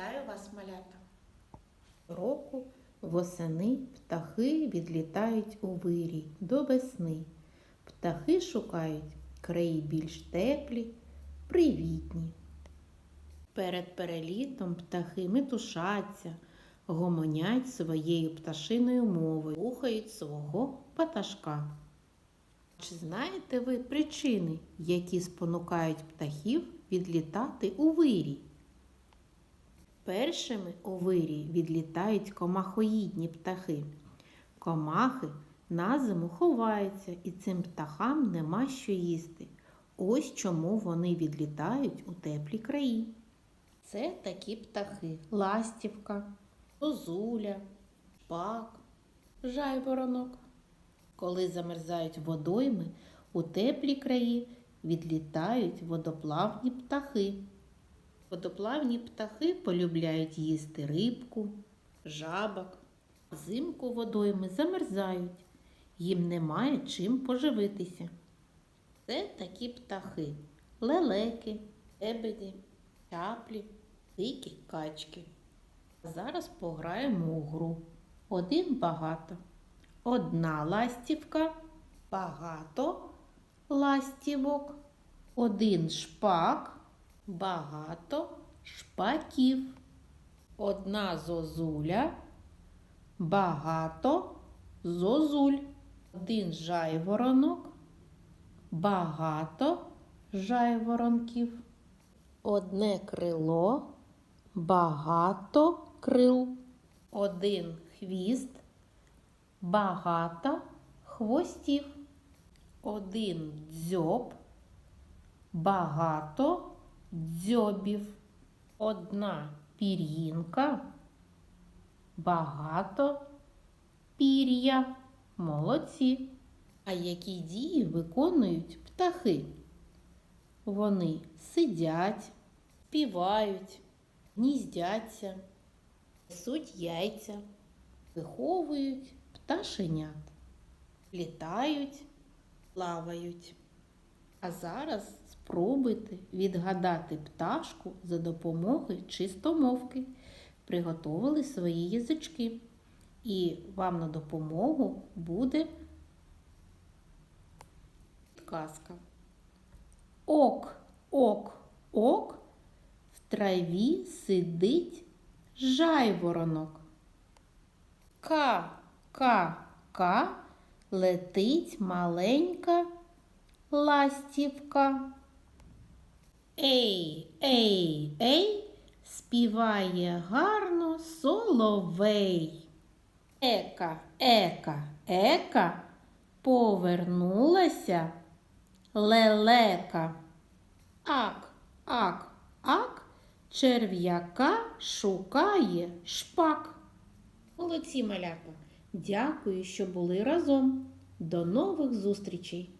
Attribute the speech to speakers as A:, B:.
A: Вітаю вас, малята!
B: Року восени птахи відлітають у вирій до весни. Птахи шукають краї більш теплі, привітні. Перед перелітом птахи метушаться, гомонять своєю пташиною мовою, слухають свого паташка. Чи знаєте ви причини, які спонукають птахів відлітати у вирій? Першими у вирій відлітають комахоїдні птахи. Комахи на зиму ховаються, і цим птахам нема що їсти. Ось чому вони відлітають у теплі краї. Це такі птахи: ластівка, зозуля, шпак, жайворонок. Коли замерзають водойми, у теплі краї відлітають водоплавні птахи. Водоплавні птахи полюбляють їсти рибку, жабок. Взимку водойми замерзають, їм немає чим поживитися. Це такі птахи лелеки, лебеді, чаплі, дикі качки. Зараз пограємо у гру. Один багато. Одна ластівка, багато ластівок, один шпак багато шпаків. Одна зозуля, багато зозуль. Один жайворонок, багато жайворонків. Одне крило, багато крил. Один хвіст, багато хвостів. Один дзьоб, багато дзьобів. Одна пір'їнка, багато пір'я. Молодці. А які дії виконують птахи? Вони сидять, співають, гніздяться, несуть яйця, виховують пташенят, літають, плавають. А зараз спробуйте відгадати пташку за допомогою чистомовки. Приготовили свої язички. І вам на допомогу буде казка. Ок, ок, ок, в траві сидить жайворонок. Ка, ка, ка, летить маленька ластівка. Ей, ей, ей, співає гарно соловей. Ека, ека, ека, повернулася лелека. Ак, ак, ак, черв'яка шукає шпак. Молодці малята, дякую, що були разом. До нових зустрічей!